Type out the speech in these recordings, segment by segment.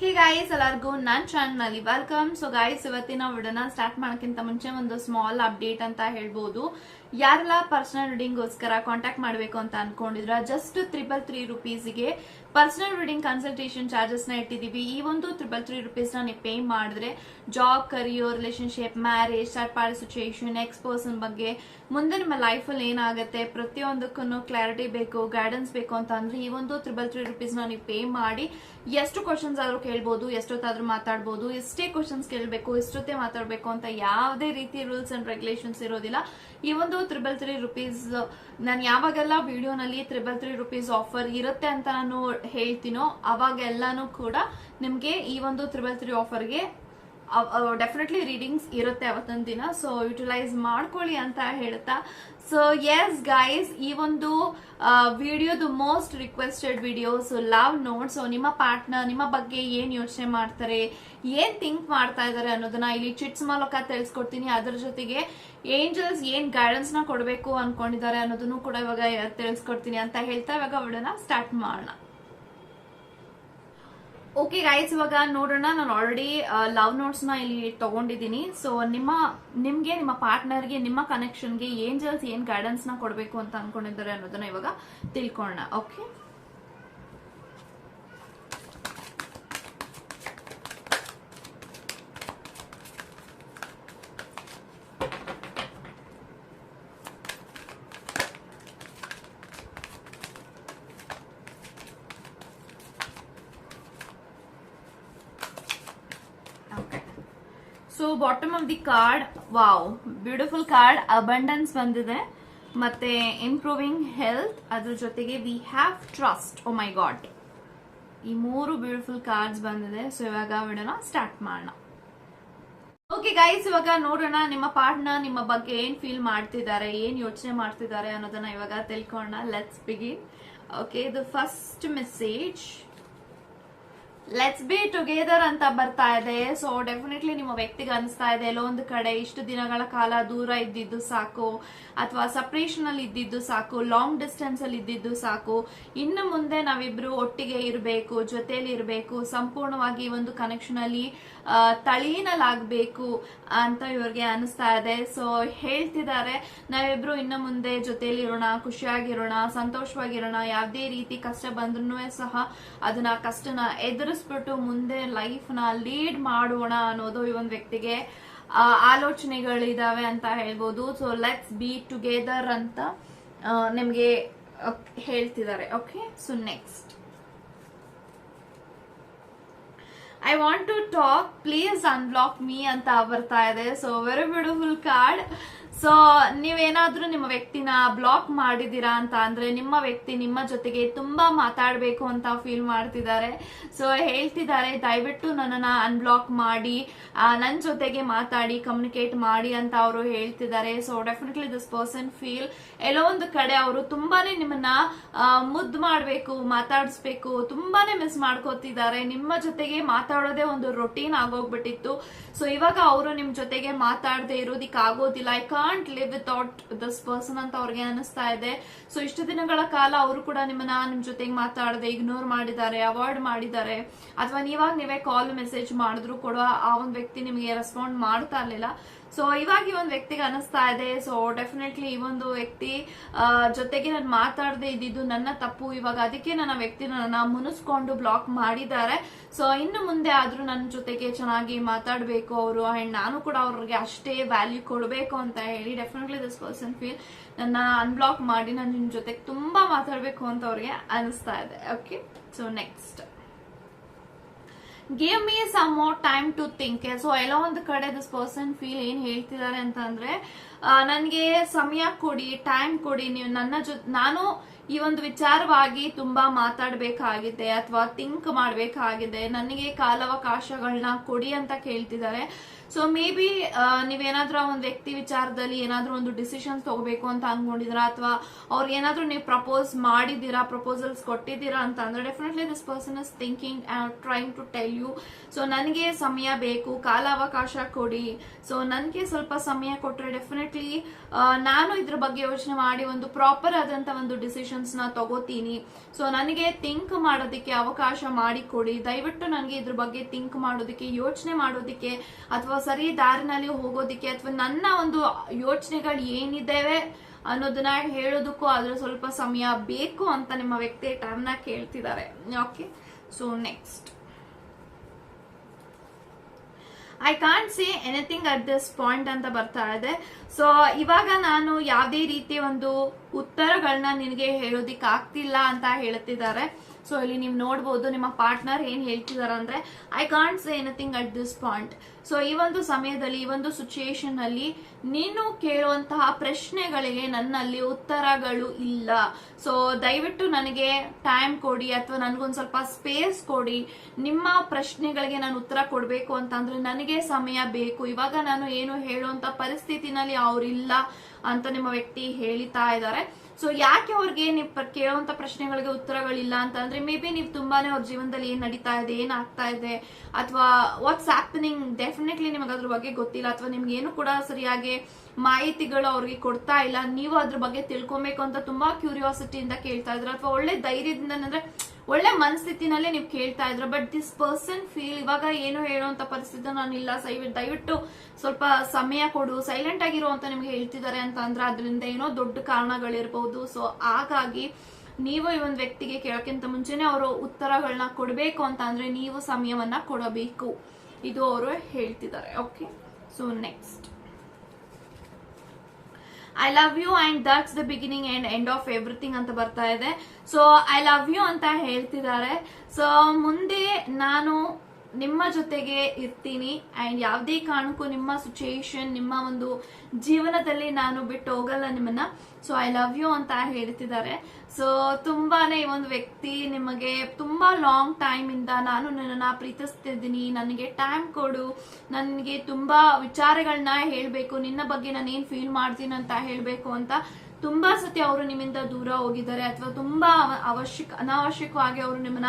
Hey guys ಎಲ್ಲರಿಗೂ ನನ್ನ ಚಾನಲ್ನಲ್ಲಿ ವೆಲ್ಕಮ್ ಸೊ ಗಾಯ್ಸ್ ಇವತ್ತಿನ ವಿಡಿಯೋನ ಸ್ಟಾರ್ಟ್ ಮಾಡೋಕ್ಕಿಂತ ಮುಂಚೆ ಒಂದು ಸ್ಮಾಲ್ ಅಪ್ಡೇಟ್ ಅಂತ ಹೇಳ್ಬೋದು. ಯಾರೆಲ್ಲ ಪರ್ಸನಲ್ ರೀಡಿಂಗ್ಗೋಸ್ಕರ ಕಾಂಟ್ಯಾಕ್ಟ್ ಮಾಡಬೇಕು ಅಂತ ಅನ್ಕೊಂಡಿದ್ರ ಜಸ್ಟ್ ತ್ರಿಬಲ್ ತ್ರೀ ರುಪೀಸ್ಗೆ ಪರ್ಸನಲ್ ರೀಡಿಂಗ್ ಕನ್ಸಲ್ಟೇಷನ್ ಚಾರ್ಜಸ್ನ ಇಟ್ಟಿದೀವಿ ಈ ಒಂದು ತ್ರಿಬಲ್ ತ್ರೀ ರುಪೀಸ್ ನೀವು ಪೇ ಮಾಡಿದ್ರೆ job career relationship marriage third party situation next person ಬಗ್ಗೆ ಮುಂದೆ ನಿಮ್ಮ ಲೈಫಲ್ಲಿ ಏನಾಗುತ್ತೆ ಪ್ರತಿಯೊಂದಕ್ಕೂ ಕ್ಲಾರಿಟಿ ಬೇಕು ಗೈಡೆನ್ಸ್ ಬೇಕು ಅಂತ ಅಂದ್ರೆ ಈ ಒಂದು ತ್ರಿಬಲ್ ತ್ರೀ ರುಪೀಸ್ ನೀವು ಪೇ ಮಾಡಿ ಎಷ್ಟು ಕ್ವಶನ್ಸ್ ಆದರೂ ಕೇಳ್ಬೋದು, ಎಷ್ಟೊತ್ತಾದ್ರೂ ಮಾತಾಡ್ಬೋದು, ಎಷ್ಟೇ ಕ್ವಶನ್ಸ್ ಕೇಳಬೇಕು, ಎಷ್ಟೊತ್ತೇ ಮಾತಾಡಬೇಕು ಅಂತ ಯಾವುದೇ ರೀತಿ ರೂಲ್ಸ್ ಅಂಡ್ ರೆಗ್ಯುಲೇಷನ್ಸ್ ಇರೋದಿಲ್ಲ. ಈ ಒಂದು ತ್ರಿಬಲ್ ತ್ರೀ ರುಪೀಸ್ ನಾನು ಯಾವಾಗೆಲ್ಲ ವಿಡಿಯೋನಲ್ಲಿ ತ್ರಿಬಲ್ ತ್ರೀ ರುಪೀಸ್ ಆಫರ್ ಇರುತ್ತೆ ಅಂತ ನಾನು ಹೇಳ್ತೀನೋ ಅವಾಗೆಲ್ಲಾನು ಕೂಡ ನಿಮಗೆ ಈ ಒಂದು ತ್ರಿಬಲ್ ತ್ರೀ ಆಫರ್ಗೆ ಡೆಫಿನೆಟ್ಲಿ ರೀಡಿಂಗ್ಸ್ ಇರುತ್ತೆ ಅವತ್ತೊಂದು ದಿನ. ಸೊ ಯುಟಿಲೈಸ್ ಮಾಡ್ಕೊಳ್ಳಿ ಅಂತ ಹೇಳ್ತಾ. ಸೊ ಎಸ್ ಗೈಸ್ ಈ ಒಂದು ವಿಡಿಯೋದು most requested videos love note so ನಿಮ್ಮ ಪಾರ್ಟ್ನರ್ ನಿಮ್ಮ ಬಗ್ಗೆ ಏನ್ ಯೋಚನೆ ಮಾಡ್ತಾರೆ, ಏನ್ ಥಿಂಕ್ ಮಾಡ್ತಾ ಇದಾರೆ ಅನ್ನೋದನ್ನ ಇಲ್ಲಿ ಚಿಟ್ಸ್ ಮೂಲಕ ತಿಳಿಸ್ಕೊಡ್ತೀನಿ. ಅದ್ರ ಜೊತೆಗೆ ಏಂಜಲ್ಸ್ ಏನ್ ಗೈಡೆನ್ಸ್ನ ಕೊಡಬೇಕು ಅನ್ಕೊಂಡಿದ್ದಾರೆ ಅನ್ನೋದನ್ನು ಕೂಡ ಇವಾಗ ತಿಳಿಸ್ಕೊಡ್ತೀನಿ ಅಂತ ಹೇಳ್ತಾ. ಇವಾಗ ವಿಡಿಯೋನ ಸ್ಟಾರ್ಟ್ ಮಾಡೋಣ. ಓಕೆ ಗೈಸ್ ಇವಾಗ ನೋಡೋಣ. ನಾನು ಆಲ್ರೆಡಿ ಲವ್ ನೋಟ್ಸ್ನ ಇಲ್ಲಿ ತಗೊಂಡಿದ್ದೀನಿ. ಸೊ ನಿಮ್ಮ, ನಿಮ್ಗೆ, ನಿಮ್ಮ ಪಾರ್ಟ್ನರ್ಗೆ ನಿಮ್ಮ ಕನೆಕ್ಷನ್ಗೆ ಏಂಜಲ್ಸ್ ಏನ್ ಗೈಡೆನ್ಸ್ನ ಕೊಡಬೇಕು ಅಂತ ಅನ್ಕೊಂಡಿದ್ದಾರೆ ಅನ್ನೋದನ್ನ ಇವಾಗ ತಿಳ್ಕೊಳ್ಳೋಣ. Okay so bottom of the card wow beautiful card abundance ಬಂದಿದೆ. ಮತ್ತೆ ಇಂಪ್ರೂವಿಂಗ್ ಹೆಲ್ತ್ ಅದ್ರ ಜೊತೆಗೆ we have trust oh my god ಈ ಮೂರು ಬ್ಯೂಟಿಫುಲ್ ಕಾರ್ಡ್ಸ್ ಬಂದಿದೆ. ಸೊ ಇವಾಗ ವಿಡೋನ ಸ್ಟಾರ್ಟ್ ಮಾಡೋಣ. ಓಕೆ ಗೈಸ್ ಇವಾಗ ನೋಡೋಣ ನಿಮ್ಮ ಪಾರ್ಟ್ನರ್ ನಿಮ್ಮ ಬಗ್ಗೆ ಏನ್ ಫೀಲ್ ಮಾಡ್ತಿದ್ದಾರೆ, ಏನ್ ಯೋಚನೆ ಮಾಡ್ತಿದ್ದಾರೆ ಅನ್ನೋದನ್ನ ಇವಾಗ ತಿಳ್ಕೊಳ್ಳೋಣ. ಲೆಟ್ಸ್ ಬಿಗಿನ್ ಓಕೆ ಇದು first message let's be together ಅಂತ ಬರ್ತಾ ಇದೆ. ಸೊ ಡೆಫಿನೆಟ್ಲಿ ನಿಮ್ಮ ವ್ಯಕ್ತಿಗೆ ಅನಿಸ್ತಾ ಇದೆ. ಎಲ್ಲೋ ಒಂದು ಕಡೆ ಇಷ್ಟು ದಿನಗಳ ಕಾಲ ದೂರ ಇದ್ದಿದ್ದು ಸಾಕು, ಅಥವಾ ಸಪ್ರೇಷನ್ ಅಲ್ಲಿ ಇದ್ದಿದ್ದು ಸಾಕು ಲಾಂಗ್ ಡಿಸ್ಟೆನ್ಸ್ ಅಲ್ಲಿ ಇದ್ದಿದ್ದು ಸಾಕು. ಇನ್ನು ಮುಂದೆ ನಾವಿಬ್ರು ಒಟ್ಟಿಗೆ ಇರಬೇಕು ಜೊತೆಯಲ್ಲಿ ಇರಬೇಕು, ಸಂಪೂರ್ಣವಾಗಿ ಒಂದು ಕನೆಕ್ಷನ್ ಅಲ್ಲಿ ತಳೀನಲ್ಲಾಗಬೇಕು ಅಂತ ಇವ್ರಿಗೆ ಅನಿಸ್ತಾ ಇದೆ. ಸೊ ಹೇಳ್ತಿದ್ದಾರೆ, ನಾವಿಬ್ರು ಇನ್ನು ಮುಂದೆ ಜೊತೆಯಲ್ಲಿ ಇರೋಣ, ಖುಷಿಯಾಗಿರೋಣ, ಸಂತೋಷವಾಗಿರೋಣ. ಯಾವುದೇ ರೀತಿ ಕಷ್ಟ ಬಂದ್ರೂ ಸಹ ಅದನ್ನ ಕಷ್ಟನ ಎದುರಿಸ್ಬಿಟ್ಟು ಮುಂದೆ ಲೈಫ್ನ ಲೀಡ್ ಮಾಡೋಣ ಅನ್ನೋದು ಈ ಒಂದು ವ್ಯಕ್ತಿಗೆ ಆಲೋಚನೆಗಳಿದಾವೆ ಅಂತ ಹೇಳ್ಬೋದು. ಸೊ ಲೆಟ್ಸ್ ಬಿ ಟುಗೆದರ್ ಅಂತ ನಿಮ್ಗೆ ಹೇಳ್ತಿದ್ದಾರೆ. Okay so next I want to talk please unblock me ಅಂತ ಬರ್ತಾ ಇದೆ. So very beautiful card so ನೀವೇನಾದ್ರೂ ನಿಮ್ಮ ವ್ಯಕ್ತಿನ ಬ್ಲಾಕ್ ಮಾಡಿದೀರಾ ಅಂತ ಅಂದ್ರೆ ನಿಮ್ಮ ವ್ಯಕ್ತಿ ನಿಮ್ಮ ಜೊತೆಗೆ ತುಂಬಾ ಮಾತಾಡಬೇಕು ಅಂತ ಫೀಲ್ ಮಾಡ್ತಿದ್ದಾರೆ. ಸೊ ಹೇಳ್ತಿದ್ದಾರೆ, ದಯವಿಟ್ಟು ನನ್ನನ್ನ ಅನ್ಬ್ಲಾಕ್ ಮಾಡಿ ನನ್ನ ಜೊತೆಗೆ ಮಾತಾಡಿ ಕಮ್ಯುನಿಕೇಟ್ ಮಾಡಿ ಅಂತ ಅವರು ಹೇಳ್ತಿದ್ದಾರೆ. So definitely this person feel ಎಲ್ಲೋ ಒಂದು ಕಡೆ ಅವರು ತುಂಬಾನೇ ನಿಮ್ಮನ್ನ ಮುದ್ದು ಮಾಡಬೇಕು, ಮಾತಾಡಿಸ್ಬೇಕು, ತುಂಬಾನೇ ಮಿಸ್ ಮಾಡ್ಕೋತಿದ್ದಾರೆ. ನಿಮ್ಮ ಜೊತೆಗೆ ಮಾತಾಡೋದೇ ಒಂದು ರೊಟೀನ್ ಆಗೋಗ್ಬಿಟ್ಟಿತ್ತು. ಸೊ ಇವಾಗ ಅವರು ನಿಮ್ ಜೊತೆಗೆ ಮಾತಾಡದೆ ಇರೋದಿಕ್ ಆಗೋದಿಲ್ಲ I can't live without this person ಅಂತ ಅವ್ರಿಗೆ ಅನಿಸ್ತಾ ಇದೆ. ಸೊ ಇಷ್ಟು ದಿನಗಳ ಕಾಲ ಅವರು ಕೂಡ ನಿಮ್ಮನ್ನ ನಿಮ್ ಜೊತೆಗೆ ಮಾತಾಡದೆ ಇಗ್ನೋರ್ ಮಾಡಿದ್ದಾರೆ ಅವಾಯ್ಡ್ ಮಾಡಿದ್ದಾರೆ. ಅಥವಾ ನೀವಾಗ ನೀವೇ ಕಾಲ್ ಮೆಸೇಜ್ ಮಾಡಿದ್ರು ಕೂಡ ಆ ಒಂದು ವ್ಯಕ್ತಿ ನಿಮಗೆ ರೆಸ್ಪಾಂಡ್ ಮಾಡ್ತಾ ಇರ್ಲಿಲ್ಲ. ಸೊ ಇವಾಗ ಈ ಒಂದು ವ್ಯಕ್ತಿಗೆ ಅನಿಸ್ತಾ ಇದೆ. ಸೊ ಡೆಫಿನೆಟ್ಲಿ ಈ ಒಂದು ವ್ಯಕ್ತಿ ಜೊತೆಗೆ ನಾನು ಮಾತಾಡದೆ ಇದ್ದಿದ್ದು ನನ್ನ ತಪ್ಪು. ಇವಾಗ ಅದಕ್ಕೆ ನನ್ನ ವ್ಯಕ್ತಿ ನನ್ನ ಮುನಿಸ್ಕೊಂಡು ಬ್ಲಾಕ್ ಮಾಡಿದ್ದಾರೆ. ಸೊ ಇನ್ನು ಮುಂದೆ ಆದ್ರೂ ನನ್ನ ಜೊತೆಗೆ ಚೆನ್ನಾಗಿ ಮಾತಾಡಬೇಕು ಅವರು. ಅಂಡ್ ನಾನು ಕೂಡ ಅವ್ರಿಗೆ ಅಷ್ಟೇ ವ್ಯಾಲ್ಯೂ ಕೊಡಬೇಕು ಅಂತ ಹೇಳಿ ಡೆಫಿನೆಟ್ಲಿ ದಿಸ್ ಪರ್ಸನ್ ಫೀಲ್ ನನ್ನ ಅನ್ಬ್ಲಾಕ್ ಮಾಡಿ, ನಾನು ನಿನ್ನ ಜೊತೆಗೆ ತುಂಬಾ ಮಾತಾಡಬೇಕು ಅಂತ ಅವ್ರಿಗೆ ಅನಿಸ್ತಾ ಇದೆ. Okay so next give me some more time to think so ಎಲ್ಲೋ ಒಂದು ಕಡೆ ದಿಸ್ ಪರ್ಸನ್ ಫೀಲ್ ಏನ್ ಹೇಳ್ತಿದ್ದಾರೆ ಅಂತಂದ್ರೆ ನನಗೆ ಸಮಯ ಕೊಡಿ ಟೈಮ್ ಕೊಡಿ, ನೀವು ನನ್ನ ಜೊತೆ ನಾನು ಈ ಒಂದು ವಿಚಾರವಾಗಿ ತುಂಬಾ ಮಾತಾಡಬೇಕಾಗಿದೆ ಅಥವಾ ಥಿಂಕ್ ಮಾಡಬೇಕಾಗಿದೆ. ನನಗೆ ಕಾಲಾವಕಾಶಗಳನ್ನ ಕೊಡಿ ಅಂತ ಕೇಳ್ತಿದ್ದಾರೆ. ಸೊ ಮೇ ಬಿ ನೀವೇನಾದ್ರೂ ಒಂದು ವ್ಯಕ್ತಿ ವಿಚಾರದಲ್ಲಿ ಏನಾದ್ರೂ ಒಂದು ಡಿಸಿಷನ್ಸ್ ತಗೋಬೇಕು ಅಂತ ಅನ್ಕೊಂಡಿದ್ದೀರಾ? ಅಥವಾ ಅವ್ರಿಗೆ ಏನಾದ್ರೂ ನೀವು ಪ್ರಪೋಸ್ ಮಾಡಿದ್ದೀರಾ? ಪ್ರಪೋಸಲ್ಸ್ ಕೊಟ್ಟಿದ್ದೀರಾ ಅಂತ ಅಂದ್ರೆ definitely this person is thinking trying to tell you so ನನಗೆ ಸಮಯ ಬೇಕು, ಕಾಲಾವಕಾಶ ಕೊಡಿ. ಸೊ ನನಗೆ ಸ್ವಲ್ಪ ಸಮಯ ಕೊಟ್ಟರೆ ಡೆಫಿನೆಟ್ಲಿ ನಾನು ಇದ್ರ ಬಗ್ಗೆ ಯೋಚನೆ ಮಾಡಿ ಒಂದು ಪ್ರಾಪರ್ ಆದಂತ ಒಂದು ಡಿಸಿಷನ್ಸ್ನ ತಗೋತೀನಿ. ಸೊ ನನಗೆ ಥಿಂಕ್ ಮಾಡೋದಕ್ಕೆ ಅವಕಾಶ ಮಾಡಿಕೊಡಿ. ದಯವಿಟ್ಟು ನನಗೆ ಇದ್ರ ಬಗ್ಗೆ ಥಿಂಕ್ ಮಾಡೋದಕ್ಕೆ, ಯೋಚನೆ ಮಾಡೋದಕ್ಕೆ, ಅಥವಾ ಸರಿ ದಾರಿನಲ್ಲಿ ಹೋಗೋದಕ್ಕೆ, ಅಥವಾ ನನ್ನ ಒಂದು ಯೋಚನೆಗಳು ಏನಿದ್ದೇವೆ ಅನ್ನೋದನ್ನ ಹೇಳೋದಕ್ಕೂ ಅದ್ರ ಸ್ವಲ್ಪ ಸಮಯ ಬೇಕು ಅಂತ ನಿಮ್ಮ ವ್ಯಕ್ತಿ ಟರ್ನ ಕೇಳ್ತಿದ್ದಾರೆ. Okay so next I can't say anything at this point ಅಂತ ಬರ್ತಾ ಇದೆ. ಸೊ ಇವಾಗ ನಾನು ಯಾವುದೇ ರೀತಿ ಒಂದು ಉತ್ತರಗಳನ್ನ ನಿನಗೆ ಹೇಳೋದಿಕ್ಕೆ ಆಗ್ತಿಲ್ಲ ಅಂತ ಹೇಳ್ತಿದ್ದಾರೆ. ಸೊ ಇಲ್ಲಿ ನೀವು ನೋಡ್ಬೋದು ನಿಮ್ಮ ಪಾರ್ಟ್ನರ್ ಏನು ಹೇಳ್ತಿದಾರೆ ಅಂದ್ರೆ I can't say anything at this point so ಈ ಒಂದು ಸಮಯದಲ್ಲಿ, ಈ ಒಂದು ಸಿಚುಯೇಷನ್ ಅಲ್ಲಿ ನೀನು ಕೇಳುವಂತಹ ಪ್ರಶ್ನೆಗಳಿಗೆ ನನ್ನಲ್ಲಿ ಉತ್ತರಗಳು ಇಲ್ಲ. ಸೊ ದಯವಿಟ್ಟು ನನಗೆ ಟೈಮ್ ಕೊಡಿ ಅಥವಾ ನನಗೊಂದು ಸ್ವಲ್ಪ ಸ್ಪೇಸ್ ಕೊಡಿ. ನಿಮ್ಮ ಪ್ರಶ್ನೆಗಳಿಗೆ ನಾನು ಉತ್ತರ ಕೊಡಬೇಕು ಅಂತಂದ್ರೆ ನನಗೆ ಸಮಯ ಬೇಕು. ಇವಾಗ ನಾನು ಏನು ಹೇಳುವಂತ ಪರಿಸ್ಥಿತಿನಲ್ಲಿ ಅವರಿಲ್ಲ ಅಂತ ನಿಮ್ಮ ವ್ಯಕ್ತಿ ಹೇಳ್ತಾ ಇದ್ದಾರೆ. ಸೊ ಯಾಕೆ ಅವ್ರಿಗೆ ನೀವು ಕೇಳುವಂತ ಪ್ರಶ್ನೆಗಳಿಗೆ ಉತ್ತರಗಳಿಲ್ಲ ಅಂತ ಅಂದ್ರೆ ಮೇ ಬಿ ನೀವು ತುಂಬಾನೇ ಅವ್ರ ಜೀವನದಲ್ಲಿ ಏನ್ ನಡೀತಾ ಇದೆ, ಏನ್ ಆಗ್ತಾ ಇದೆ, ಅಥವಾ ವಾಟ್ಸ್ ಆಪ್ನಿಂಗ್ ಡೆಫಿನೆಟ್ಲಿ ನಿಮಗೆ ಅದ್ರ ಬಗ್ಗೆ ಗೊತ್ತಿಲ್ಲ, ಅಥವಾ ನಿಮ್ಗೆ ಏನು ಕೂಡ ಸರಿಯಾಗಿ ಮಾಹಿತಿಗಳು ಅವ್ರಿಗೆ ಕೊಡ್ತಾ ಇಲ್ಲ, ನೀವು ಅದ್ರ ಬಗ್ಗೆ ತಿಳ್ಕೊಬೇಕು ಅಂತ ತುಂಬಾ ಕ್ಯೂರಿಯಾಸಿಟಿಯಿಂದ ಕೇಳ್ತಾ ಇದ್ರ, ಅಥವಾ ಒಳ್ಳೆ ಧೈರ್ಯದಿಂದ, ಅಂದ್ರೆ ಒಳ್ಳೆ ಮನಸ್ಥಿತಿನಲ್ಲೇ ನೀವು ಕೇಳ್ತಾ ಇದ್ರ ಬಟ್ ದಿಸ್ ಪರ್ಸನ್ ಫೀಲ್ ಇವಾಗ ಏನು ಹೇಳುವಂತ ಪರಿಸ್ಥಿತಿ ನಾನು ಇಲ್ಲ ದಯವಿಟ್ಟು ಸ್ವಲ್ಪ ಸಮಯ ಕೊಡು ಸೈಲೆಂಟ್ ಆಗಿರು ಅಂತ ನಿಮ್ಗೆ ಹೇಳ್ತಿದ್ದಾರೆ ಅಂತ ಅಂದ್ರೆ ಅದರಿಂದ ಏನೋ ದೊಡ್ಡ ಕಾರಣಗಳಿರ್ಬಹುದು ಸೊ ಹಾಗಾಗಿ ನೀವು ಈ ಒಂದು ವ್ಯಕ್ತಿಗೆ ಕೇಳೋಕ್ಕಿಂತ ಮುಂಚೆನೆ ಅವರು ಉತ್ತರಗಳನ್ನ ಕೊಡಬೇಕು ಅಂತ ಅಂದ್ರೆ ನೀವು ಸಮಯವನ್ನ ಕೊಡಬೇಕು. ಇದು ಅವರು ಹೇಳ್ತಿದ್ದಾರೆ. Okay so next I love you and that's the beginning and end of everything ಅಂತ ಬರ್ತಾ ಇದೆ. ಸೊ ಐ ಲವ್ ಯು ಅಂತ ಹೇಳ್ತಿದ್ದಾರೆ. ಸೊ ಮುಂದೆ ನಾನು ನಿಮ್ಮ ಜೊತೆಗೆ ಇರ್ತೀನಿ ಅಂಡ್ ಯಾವುದೇ ಕಾರಣಕ್ಕೂ ನಿಮ್ಮ ಸಿಚುಯೇಷನ್ ನಿಮ್ಮ ಒಂದು ಜೀವನದಲ್ಲಿ ನಾನು ಬಿಟ್ಟು ಹೋಗಲ್ಲ ನಿಮ್ಮನ್ನ. ಸೊ ಐ ಲವ್ ಯು ಅಂತ ಹೇಳ್ತಿದ್ದಾರೆ. ಸೊ ತುಂಬಾನೇ ಈ ಒಂದು ವ್ಯಕ್ತಿ ನಿಮಗೆ ತುಂಬಾ ಲಾಂಗ್ ಟೈಮ್ ಇಂದ ನಾನು ನಿನ್ನನ್ನ ಪ್ರೀತಿಸ್ತಿದ್ದೀನಿ. ನನಗೆ ಟೈಮ್ ಕೊಡು. ನನಗೆ ತುಂಬಾ ವಿಚಾರಗಳನ್ನ ಹೇಳಬೇಕು. ನಿನ್ನ ಬಗ್ಗೆ ನಾನು ಏನ್ ಫೀಲ್ ಮಾಡ್ತೀನಿ ಅಂತ ಹೇಳಬೇಕು ಅಂತ ತುಂಬಾ ಸತಿ ಅವರು ನಿಮ್ಮಿಂದ ದೂರ ಹೋಗಿದ್ದಾರೆ. ಅಥವಾ ತುಂಬಾ ಅವ- ಅವಶ್ಯಕ, ಅನಾವಶ್ಯಕವಾಗಿ ಅವರು ನಿಮ್ಮನ್ನ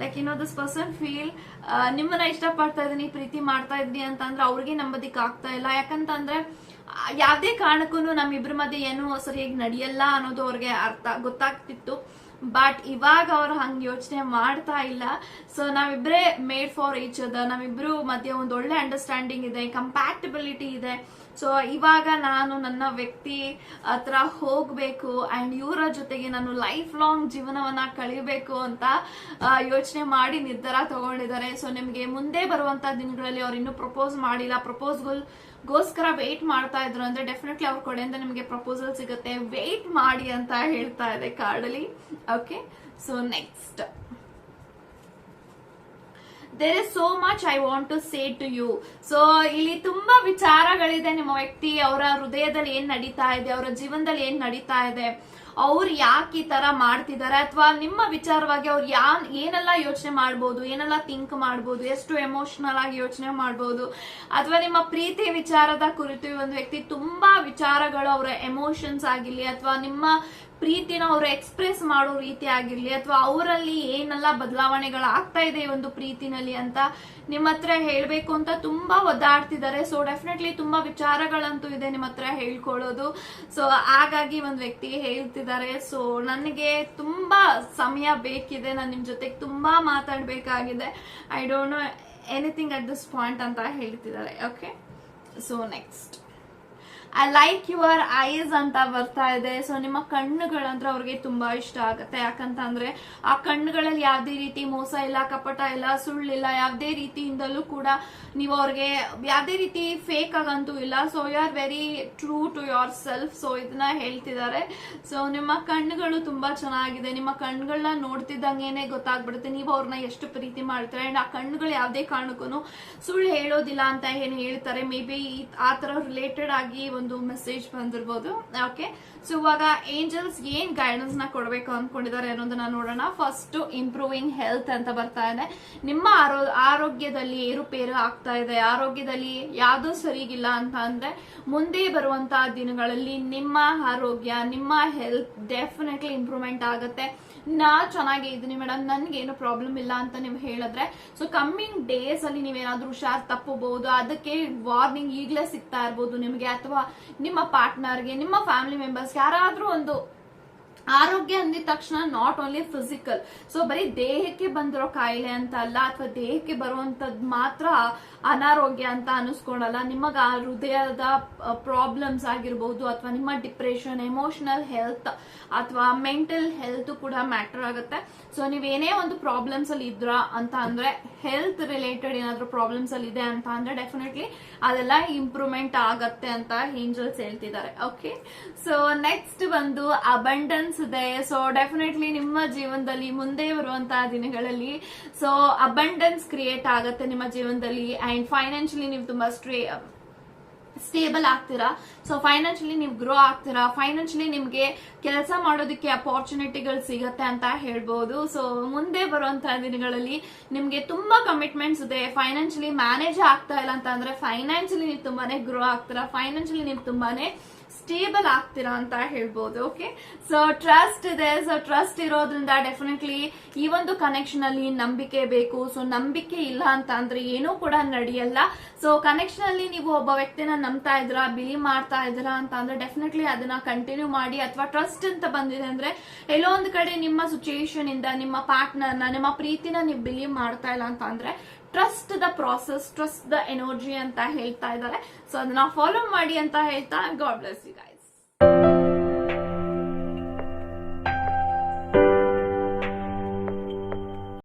like no this person feel ನಿಮ್ಮನ್ನ ಇಷ್ಟಪಡ್ತಾ ಇದೀನಿ ಪ್ರೀತಿ ಮಾಡ್ತಾ ಇದ್ದೀನಿ ಅಂತ ಅಂದ್ರೆ ಅವ್ರಿಗೆ ನಂಬದಿಕ್ ಆಗ್ತಾ ಇಲ್ಲ. ಯಾಕಂತಂದ್ರೆ ಯಾವ್ದೇ ಕಾರಣಕ್ಕೂ ನಮ್ಮಿಬ್ರ ಮಧ್ಯೆ ಏನು ಸರಿಯಾಗಿ ನಡೆಯಲ್ಲ ಅನ್ನೋದು ಅವ್ರಿಗೆ ಅರ್ಥ ಗೊತ್ತಾಗ್ತಿತ್ತು. ಬಟ್ ಇವಾಗ ಅವ್ರು ಹಂಗೆ ಯೋಚನೆ ಮಾಡ್ತಾ ಇಲ್ಲ. ಸೊ ನಾವಿಬ್ಬರೇ ಮೇಡ್ ಫಾರ್ ಈಚ್ ಅದ ನಾವಿಬ್ರು ಮಧ್ಯೆ ಒಂದು ಒಳ್ಳೆ ಅಂಡರ್ಸ್ಟ್ಯಾಂಡಿಂಗ್ ಇದೆ ಕಂಪ್ಯಾಕ್ಟಬಿಲಿಟಿ ಇದೆ. ಸೊ ಇವಾಗ ನಾನು ನನ್ನ ವ್ಯಕ್ತಿ ಹತ್ರ ಹೋಗಬೇಕು ಅಂಡ್ ಇವರ ಜೊತೆಗೆ ನಾನು ಲೈಫ್ ಲಾಂಗ್ ಜೀವನವನ್ನ ಕಳಿಬೇಕು ಅಂತ ಯೋಚನೆ ಮಾಡಿ ನಿರ್ಧಾರ ತಗೊಂಡಿದ್ದಾರೆ. ಸೊ ನಿಮಗೆ ಮುಂದೆ ಬರುವಂತ ದಿನಗಳಲ್ಲಿ ಅವ್ರು ಇನ್ನೂ ಪ್ರಪೋಸ್ ಮಾಡಿಲ್ಲ. ಪ್ರಪೋಸ್ಗಳು ಗೋಸ್ಕರ ವೇಟ್ ಮಾಡ್ತಾ ಇದ್ರು ಅಂದ್ರೆ ಡೆಫಿನೆಟ್ಲಿ ಅವ್ರ ಕಡೆಯಿಂದ ನಿಮಗೆ ಪ್ರಪೋಸಲ್ ಸಿಗುತ್ತೆ. ವೇಟ್ ಮಾಡಿ ಅಂತ ಹೇಳ್ತಾ ಇದೆ ಕಾರ್ಡಲ್ಲಿ okay so next there is so much I want to say to you so ಇಲ್ಲಿ ತುಂಬಾ ವಿಚಾರಗಳಿದೆ ನಿಮ್ಮ ವ್ಯಕ್ತಿ. ಅವರ ಹೃದಯದಲ್ಲಿ ಏನ್ ನಡೀತಾ ಇದೆ? ಅವರ ಜೀವನದಲ್ಲಿ ಏನ್ ನಡೀತಾ ಇದೆ? ಅವ್ರು ಯಾಕೆ ಈ ತರ ಮಾಡ್ತಿದ್ದಾರೆ? ಅಥವಾ ನಿಮ್ಮ ವಿಚಾರವಾಗಿ ಅವ್ರು ಯಾ ಏನೆಲ್ಲ ಯೋಚನೆ ಮಾಡ್ಬೋದು? ಏನೆಲ್ಲ ಥಿಂಕ್ ಮಾಡ್ಬೋದು? ಎಷ್ಟು ಎಮೋಷನಲ್ ಆಗಿ ಯೋಚನೆ ಮಾಡ್ಬೋದು? ಅಥವಾ ನಿಮ್ಮ ಪ್ರೀತಿ ವಿಚಾರದ ಕುರಿತು ಒಂದು ವ್ಯಕ್ತಿ ತುಂಬಾ ವಿಚಾರಗಳು ಅವರ ಎಮೋಷನ್ಸ್ ಆಗಿರ್ಲಿ, ಅಥವಾ ನಿಮ್ಮ ಪ್ರೀತಿನ ಅವರು ಎಕ್ಸ್ಪ್ರೆಸ್ ಮಾಡೋ ರೀತಿ ಆಗಿರ್ಲಿ ಅಥವಾ ಅವರಲ್ಲಿ ಏನೆಲ್ಲ ಬದಲಾವಣೆಗಳು ಆಗ್ತಾ ಇದೆ ಒಂದು ಪ್ರೀತಿನಲ್ಲಿ ಅಂತ ನಿಮ್ಮ ಹತ್ರ ಹೇಳ್ಬೇಕು ಅಂತ ತುಂಬಾ ಒದ್ದಾಡ್ತಿದ್ದಾರೆ. ಸೊ ಡೆಫಿನೆಟ್ಲಿ ತುಂಬಾ ವಿಚಾರಗಳಂತೂ ಇದೆ ನಿಮ್ಮ ಹತ್ರ ಹೇಳ್ಕೊಳ್ಳೋದು. ಸೊ ಹಾಗಾಗಿ ಒಂದು ವ್ಯಕ್ತಿ ಹೇಳ್ತಿದ್ದಾರೆ. ಸೊ ನನಗೆ ತುಂಬಾ ಸಮಯ ಬೇಕಿದೆ. ನಾನು ನಿಮ್ ಜೊತೆಗೆ ತುಂಬಾ ಮಾತಾಡ್ಬೇಕಾಗಿದೆ. I don't know anything at this point ಅಂತ ಹೇಳ್ತಿದ್ದಾರೆ. Okay so next I like your eyes ಅಂತ ಬರ್ತಾ ಇದೆ. ಸೊ ನಿಮ್ಮ ಕಣ್ಣುಗಳಂದ್ರೆ ಅವ್ರಿಗೆ ತುಂಬಾ ಇಷ್ಟ ಆಗುತ್ತೆ. ಯಾಕಂತ ಅಂದ್ರೆ ಆ ಕಣ್ಣುಗಳಲ್ಲಿ ಯಾವ್ದೇ ರೀತಿ ಮೋಸ ಇಲ್ಲ, ಕಪಟ ಇಲ್ಲ, ಸುಳ್ಳಿಲ್ಲ, ಯಾವ್ದೇ ರೀತಿಯಿಂದಲೂ ಕೂಡ ನೀವು ಅವ್ರಿಗೆ ಯಾವ್ದೇ ರೀತಿ ಫೇಕ್ ಆಗಂತೂ ಇಲ್ಲ. So you are very true to yourself so ಇದನ್ನ ಹೇಳ್ತಿದ್ದಾರೆ. ಸೊ ನಿಮ್ಮ ಕಣ್ಣುಗಳು ತುಂಬಾ ಚೆನ್ನಾಗಿದೆ. ನಿಮ್ಮ ಕಣ್ಣುಗಳನ್ನ ನೋಡ್ತಿದ್ದಂಗೆನೆ ಗೊತ್ತಾಗ್ಬಿಡುತ್ತೆ. ನೀವು ಅವ್ರನ್ನ ಎಷ್ಟು ಪ್ರೀತಿ ಮಾಡ್ತಾರೆ? ಅಂಡ್ ಆ ಕಣ್ಣುಗಳು ಯಾವ್ದೇ ಕಾರಣಕ್ಕೂ ಸುಳ್ಳು ಹೇಳೋದಿಲ್ಲ ಅಂತ ಏನು ಹೇಳ್ತಾರೆ. ಮೇ ಬಿ ಆ ತರ ರಿಲೇಟೆಡ್ ಆಗಿ ಒಂದು ಮೆಸೇಜ್ ಬಂದಿರ್ಬೋದು. ಓಕೆ ಸೊ ಇವಾಗ ಏಂಜಲ್ಸ್ ಏನ್ ಗೈಡೆನ್ಸ್ನ ಕೊಡಬೇಕು ಅನ್ಕೊಂಡಿದ್ದಾರೆ ಅನ್ನೋದನ್ನ ನೋಡೋಣ. ಫಸ್ಟ್ ಇಂಪ್ರೂವಿಂಗ್ ಹೆಲ್ತ್ ಅಂತ ಬರ್ತಾ ಇದೆ. ನಿಮ್ಮ ಆರೋ, ಆರೋಗ್ಯದಲ್ಲಿ ಏರುಪೇರು ಆಗ್ತಾ ಇದೆ. ಆರೋಗ್ಯದಲ್ಲಿ ಯಾವ್ದು ಸರಿಗಿಲ್ಲ ಅಂತ ಅಂದ್ರೆ, ಮುಂದೆ ಬರುವಂತಹ ದಿನಗಳಲ್ಲಿ ನಿಮ್ಮ ಆರೋಗ್ಯ, ನಿಮ್ಮ ಹೆಲ್ತ್ ಡೆಫಿನೆಟ್ಲಿ ಇಂಪ್ರೂವ್ಮೆಂಟ್ ಆಗುತ್ತೆ. ನಾ ಚೆನ್ನಾಗೇ ಇದ್ದೀನಿ ಮೇಡಮ್. ನನ್ಗೇನು ಪ್ರಾಬ್ಲಮ್ ಇಲ್ಲ ಅಂತ ನೀವು ಹೇಳಿದ್ರೆ. ಸೊ ಕಮ್ಮಿಂಗ್ ಡೇಸ್ ಅಲ್ಲಿ ನೀವೇನಾದ್ರೂ ಹುಷಾರ್ ತಪ್ಪಬಹುದು. ಅದಕ್ಕೆ ವಾರ್ನಿಂಗ್ ಈಗಲೇ ಸಿಗ್ತಾ ಇರ್ಬೋದು ನಿಮಗೆ. ಅಥವಾ ನಿಮ್ಮ ಪಾರ್ಟ್ನರ್ಗೆ ನಿಮ್ಮ ಫ್ಯಾಮಿಲಿ ಮೆಂಬರ್ಸ್ ಯಾರಾದ್ರೂ ಒಂದು ಆರೋಗ್ಯ ಅಂದಿದ ತಕ್ಷಣ ನಾಟ್ ಓನ್ಲಿ ಫಿಸಿಕಲ್ ಸೊ ಬರೀ ದೇಹಕ್ಕೆ ಬಂದಿರೋ ಕಾಯಿಲೆ ಅಂತ ಅಲ್ಲ, ಅಥವಾ ದೇಹಕ್ಕೆ ಬರುವಂತದ್ ಮಾತ್ರ ಅನಾರೋಗ್ಯ ಅಂತ ಅನಿಸ್ಕೊಳಲ್ಲ ನಿಮಗ ಹೃದಯದ ಪ್ರಾಬ್ಲಮ್ಸ್ ಆಗಿರ್ಬೋದು, ಅಥವಾ ನಿಮ್ಮ ಡಿಪ್ರೆಷನ್ ಎಮೋಷನಲ್ ಹೆಲ್ತ್ ಅಥವಾ ಮೆಂಟಲ್ ಹೆಲ್ತ್ ಕೂಡ ಮ್ಯಾಟರ್ ಆಗುತ್ತೆ. ಸೊ ನೀವೇನೇ ಒಂದು ಪ್ರಾಬ್ಲಮ್ಸ್ ಅಲ್ಲಿ ಇದ್ರ ಅಂತ ಅಂದ್ರೆ ಹೆಲ್ತ್ ರಿಲೇಟೆಡ್ ಏನಾದ್ರೂ ಪ್ರಾಬ್ಲಮ್ಸ್ ಅಲ್ಲಿ ಇದೆ ಅಂತ ಅಂದ್ರೆ ಡೆಫಿನೆಟ್ಲಿ ಅದೆಲ್ಲ ಇಂಪ್ರೂವ್ಮೆಂಟ್ ಆಗತ್ತೆ ಅಂತ ಏಂಜಲ್ಸ್ ಹೇಳ್ತಿದ್ದಾರೆ. ಓಕೆ ಸೊ ನೆಕ್ಸ್ಟ್ ಬಂದು ಅಬಂಡನ್ಸ್ ಇದೆ ಸೊ ಡೆಫಿನೆಟ್ಲಿ ನಿಮ್ಮ ಜೀವನದಲ್ಲಿ ಮುಂದೆ ಬರುವಂತಹ ದಿನಗಳಲ್ಲಿ ಸೊ ಅಬಂಡೆನ್ಸ್ ಕ್ರಿಯೇಟ್ ಆಗುತ್ತೆ ನಿಮ್ಮ ಜೀವನದಲ್ಲಿ. ಅಂಡ್ ಫೈನಾನ್ಷಿಯಲಿ ನೀವು ತುಂಬಾ ಸ್ಟ್ರೇ ಸ್ಟೇಬಲ್ ಆಗ್ತೀರಾ. ಸೊ ಫೈನಾನ್ಷಿಯಲಿ ನೀವು ಗ್ರೋ ಆಗ್ತೀರಾ. ಫೈನಾನ್ಷಿಯಲಿ ನಿಮ್ಗೆ ಕೆಲಸ ಮಾಡೋದಕ್ಕೆ ಅಪಾರ್ಚುನಿಟಿಗಳು ಸಿಗತ್ತೆ ಅಂತ ಹೇಳ್ಬೋದು. ಸೊ ಮುಂದೆ ಬರುವಂತಹ ದಿನಗಳಲ್ಲಿ ನಿಮ್ಗೆ ತುಂಬಾ ಕಮಿಟ್ಮೆಂಟ್ಸ್ ಇದೆ. ಫೈನಾನ್ಷಿಯಲಿ ಮ್ಯಾನೇಜ್ ಆಗ್ತಾ ಇಲ್ಲ ಅಂತ ಅಂದ್ರೆ ಫೈನಾನ್ಷಿಯಲಿ ನೀವು ತುಂಬಾನೇ ಗ್ರೋ ಆಗ್ತೀರಾ. ಫೈನಾನ್ಷಿಯಲಿ ನೀವು ತುಂಬಾನೇ ಸ್ಟೇಬಲ್ ಆಗ್ತೀರಾ ಅಂತ ಹೇಳ್ಬೋದು ಓಕೆ ಸೊ ಟ್ರಸ್ಟ್ ಇದೆ. ಸೊ ಟ್ರಸ್ಟ್ ಇರೋದ್ರಿಂದ ಡೆಫಿನೆಟ್ಲಿ ಈ ಒಂದು ಕನೆಕ್ಷನ್ ಅಲ್ಲಿ ನಂಬಿಕೆ ಬೇಕು. ಸೊ ನಂಬಿಕೆ ಇಲ್ಲ ಅಂತ ಅಂದ್ರೆ ಏನೂ ಕೂಡ ನಡೆಯಲ್ಲ. ಸೊ ಕನೆಕ್ಷನ್ ಅಲ್ಲಿ ನೀವು ಒಬ್ಬ ವ್ಯಕ್ತಿನ ನಂಬ್ತಾ ಇದ್ದೀರಾ ಬಿಲಿ ಮಾಡ್ತಾ ಇದ್ದೀರಾ ಅಂತ ಅಂದ್ರೆ ಡೆಫಿನೆಟ್ಲಿ ಅದನ್ನ ಕಂಟಿನ್ಯೂ ಮಾಡಿ ಅಥವಾ ಟ್ರಸ್ಟ್ ಅಂತ ಬಂದಿದೆ ಅಂದ್ರೆ ಎಲ್ಲೋ ಒಂದು ಕಡೆ ನಿಮ್ಮ ಸಿಚುಯೇಷನ್ ಇಂದ, ನಿಮ್ಮ ಪಾರ್ಟ್ನರ್ನ ನಿಮ್ಮ ಪ್ರೀತಿನ ನೀವು ಬಿಲೀವ್ ಮಾಡ್ತಾ ಇಲ್ಲ ಅಂತ ಅಂದ್ರೆ trust the process trust the energy ಅಂತ ಹೇಳ್ತಾ ಇದ್ದಾರೆ. ಸೊ ಅದನ್ನ ಫಾಲೋ ಮಾಡಿ ಅಂತ ಹೇಳ್ತಾ ಗಾಡ್ ಬ್ಲೆಸ್ ಯು